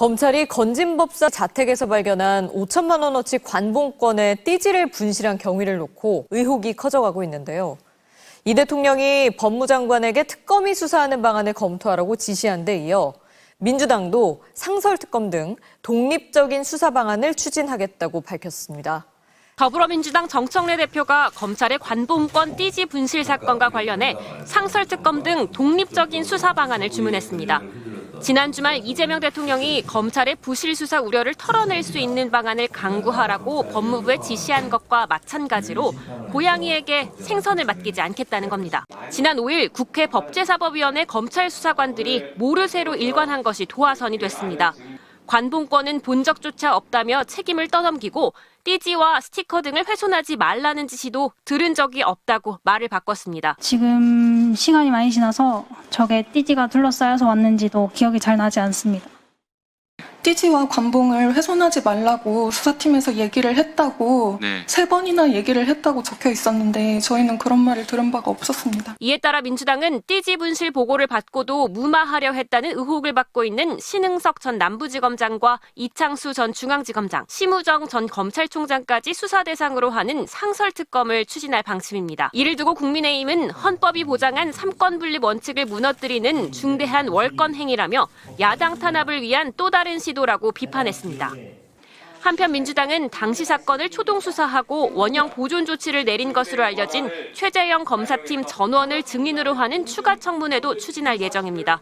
검찰이 건진법사 자택에서 발견한 5천만 원어치 관봉권의 띠지를 분실한 경위를 놓고 의혹이 커져가고 있는데요. 이 대통령이 법무장관에게 특검이 수사하는 방안을 검토하라고 지시한 데 이어 민주당도 상설특검 등 독립적인 수사 방안을 추진하겠다고 밝혔습니다. 더불어민주당 정청래 대표가 검찰의 관봉권 띠지 분실 사건과 관련해 상설특검 등 독립적인 수사 방안을 주문했습니다. 지난 주말 이재명 대통령이 검찰의 부실 수사 우려를 털어낼 수 있는 방안을 강구하라고 법무부에 지시한 것과 마찬가지로 고양이에게 생선을 맡기지 않겠다는 겁니다. 지난 5일 국회 법제사법위원회 검찰 수사관들이 모르쇠로 일관한 것이 도화선이 됐습니다. 관봉권은 본 적조차 없다며 책임을 떠넘기고 띠지와 스티커 등을 훼손하지 말라는 지시도 들은 적이 없다고 말을 바꿨습니다. 지금 시간이 많이 지나서 저게 띠지가 둘러싸여서 왔는지도 기억이 잘 나지 않습니다. 띠지와 관봉을 훼손하지 말라고 수사팀에서 얘기를 했다고 네. 세 번이나 얘기를 했다고 적혀 있었는데 저희는 그런 말을 들은 바가 없었습니다. 이에 따라 민주당은 띠지 분실 보고를 받고도 무마하려 했다는 의혹을 받고 있는 신흥석 전 남부지검장과 이창수 전 중앙지검장, 심우정 전 검찰총장까지 수사 대상으로 하는 상설 특검을 추진할 방침입니다. 이를 두고 국민의힘은 헌법이 보장한 삼권 분립 원칙을 무너뜨리는 중대한 월권 행위라며 야당 탄압을 위한 또 다른 시도라고 비판했습니다. 한편 민주당은 당시 사건을 초동 수사하고 원형 보존 조치를 내린 것으로 알려진 최재형 검사팀 전원을 증인으로 하는 추가 청문회도 추진할 예정입니다.